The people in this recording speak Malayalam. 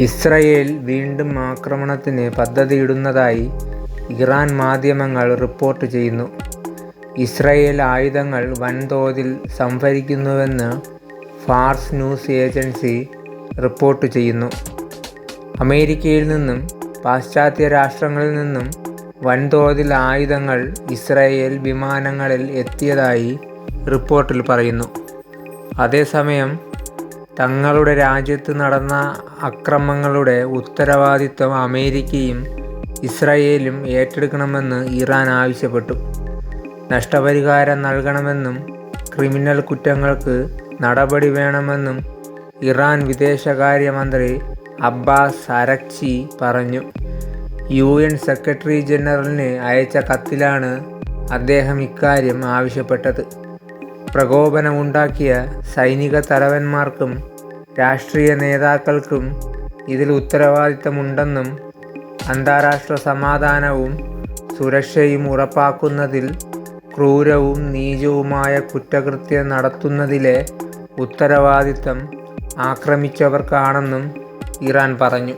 ഇസ്രയേൽ വീണ്ടും ആക്രമണത്തിന് പദ്ധതിയിടുന്നതായി ഇറാൻ മാധ്യമങ്ങൾ റിപ്പോർട്ട് ചെയ്യുന്നു. ഇസ്രയേൽ ആയുധങ്ങൾ വൻതോതിൽ സംഭരിക്കുന്നുവെന്ന് ഫാർസ് ന്യൂസ് ഏജൻസി റിപ്പോർട്ട് ചെയ്യുന്നു. അമേരിക്കയിൽ നിന്നും പാശ്ചാത്യ രാഷ്ട്രങ്ങളിൽ നിന്നും വൻതോതിൽ ആയുധങ്ങൾ ഇസ്രയേൽ വിമാനങ്ങളിൽ എത്തിയതായി റിപ്പോർട്ടിൽ പറയുന്നു. അതേസമയം തങ്ങളുടെ രാജ്യത്ത് നടന്ന അക്രമങ്ങളുടെ ഉത്തരവാദിത്വം അമേരിക്കയും ഇസ്രയേലും ഏറ്റെടുക്കണമെന്ന് ഇറാൻ ആവശ്യപ്പെട്ടു. നഷ്ടപരിഹാരം നൽകണമെന്നും ക്രിമിനൽ കുറ്റങ്ങൾക്ക് നടപടി വേണമെന്നും ഇറാൻ വിദേശകാര്യമന്ത്രി അബ്ബാസ് അരക്ചി പറഞ്ഞു. യു എൻ സെക്രട്ടറി ജനറലിന് അയച്ച കത്തിലാണ് അദ്ദേഹം ഇക്കാര്യം ആവശ്യപ്പെട്ടത്. പ്രകോപനമുണ്ടാക്കിയ സൈനിക തലവന്മാർക്കും രാഷ്ട്രീയ നേതാക്കൾക്കും ഇതിൽ ഉത്തരവാദിത്തമുണ്ടെന്നും അന്താരാഷ്ട്ര സമാധാനവും സുരക്ഷയും ഉറപ്പാക്കുന്നതിൽ ക്രൂരവും നീചവുമായ കുറ്റകൃത്യം നടത്തുന്നതിലെ ഉത്തരവാദിത്തം ആക്രമിച്ചവർക്കാണെന്നും ഇറാൻ പറഞ്ഞു.